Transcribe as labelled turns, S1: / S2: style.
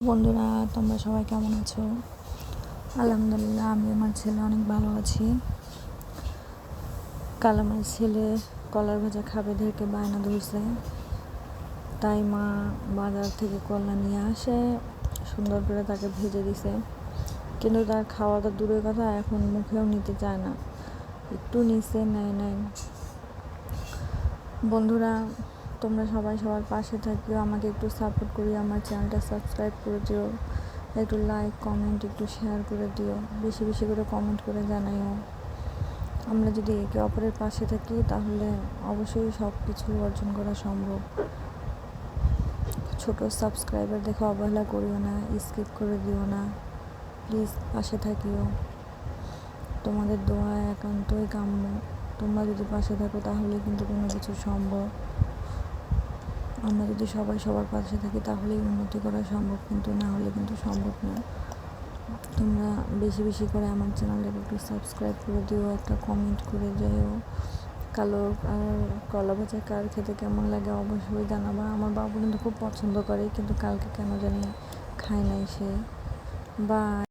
S1: বন্ধুরা, তোমরা সবাই কেমন আছো? আলহামদুলিল্লাহ আমি আমার ছেলে অনেক ভালো আছি। কাল আমার ছেলে কলার ভাজা খাবে দেখে বায়না ধরছে। তাই মা বাজার থেকে কলা নিয়ে আসে, সুন্দর করে তাকে ভেজে দিছে। কিন্তু তার খাওয়া তো দূরের কথা, এখন মুখেও নিতে চায় না। একটু নিচে নেয় নেয় বন্ধুরা তোমরা সবাই সবার পাশে থাকিও, আমাকে একটু সাপোর্ট করিও, আমার চ্যানেলটা সাবস্ক্রাইব করে দিও, একটু লাইক কমেন্ট একটু শেয়ার করে দিও, বেশি বেশি করে কমেন্ট করে জানাইও। আমরা যদি একে অপরের পাশে থাকি, তাহলে অবশ্যই সব কিছু অর্জন করা সম্ভব। ছোট সাবস্ক্রাইবার দেখে অবহেলা করিও না স্কিপ করে দিও না প্লিজ পাশে থাকিও। তোমাদের দোয়া একান্তই কাম্য। তোমরা যদি পাশে থাকো, তাহলে কিন্তু কোনো কিছু সম্ভব। আমরা যদি সবাই সবার পাশে থাকি, তাহলেই উন্নতি করা সম্ভব, কিন্তু না হলে কিন্তু সম্ভব না। তোমরা বেশি বেশি করে আমার চ্যানেলটাকে একটু সাবস্ক্রাইব করে দিও, একটা কমেন্ট করে যাইও। কালো আর কলা ভাজা কার খেতে কেমন লাগে অবশ্যই জানাবা। আমার বাবু কিন্তু খুব পছন্দ করে, কিন্তু কালকে কেন জানি খায় নাই সে। বা